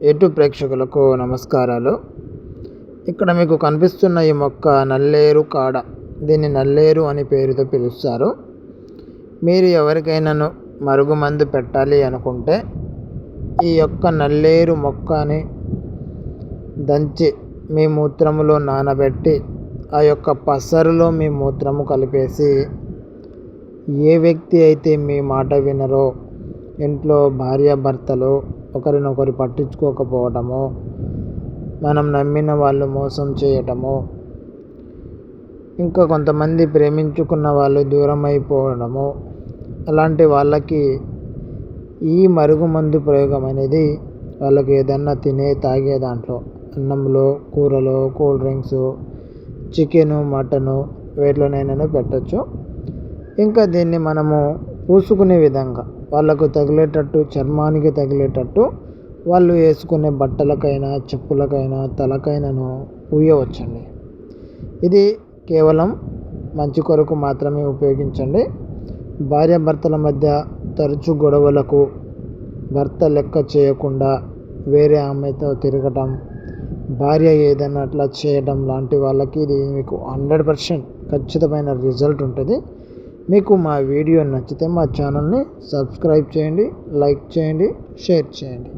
YouTube ప్రేక్షకులకు నమస్కారాలు. ఇక్కడ మీకు కనిపిస్తున్న ఈ మొక్క నల్లేరు కాడ. దీన్ని నల్లేరు అని పేరుతో పిలుస్తారు. మీరు ఎవరికైనాను మరుగుమందు పెట్టాలి అనుకుంటే ఈ యొక్క నల్లేరు మొక్కని దంచి మీ మూత్రములో నానబెట్టి ఆ యొక్క పసరులో మీ మూత్రము కలిపేసి ఏ వ్యక్తి అయితే మీ మాట వినరో ఇంట్లో భార్యాభర్తలు ఒకరినొకరు పట్టించుకోకపోవటము మనం నమ్మిన వాళ్ళు మోసం చేయటము ఇంకా కొంతమంది ప్రేమించుకున్న వాళ్ళు దూరం అయిపోవడము అలాంటి వాళ్ళకి ఈ మరుగుమందు ప్రయోగం అనేది వాళ్ళకి ఏదన్నా తినే తాగే దాంట్లో అన్నంలో కూరలో కూల్ డ్రింక్స్ చికెను మటను వేటిలోనైనా పెట్టచ్చు. ఇంకా దీన్ని మనము పూసుకునే విధంగా వాళ్ళకు తగిలేటట్టు చర్మానికి తగిలేటట్టు వాళ్ళు వేసుకునే బట్టలకైనా చెప్పులకైనా తలకైనాను పూయవచ్చండి. ఇది కేవలం మంచి కొరకు మాత్రమే ఉపయోగించండి. భార్యాభర్తల మధ్య తరచు గొడవలకు భర్త లెక్క చేయకుండా వేరే ఆమెతో తిరగటం భార్య ఏదైనా అట్లా చేయడం లాంటి వాళ్ళకి ఇది మీకు హండ్రెడ్ పర్సెంట్ ఖచ్చితమైన రిజల్ట్ ఉంటుంది. మీకు మా వీడియో నచ్చితే మా ఛానల్ని సబ్స్క్రైబ్ చేయండి లైక్ చేయండి షేర్ చేయండి.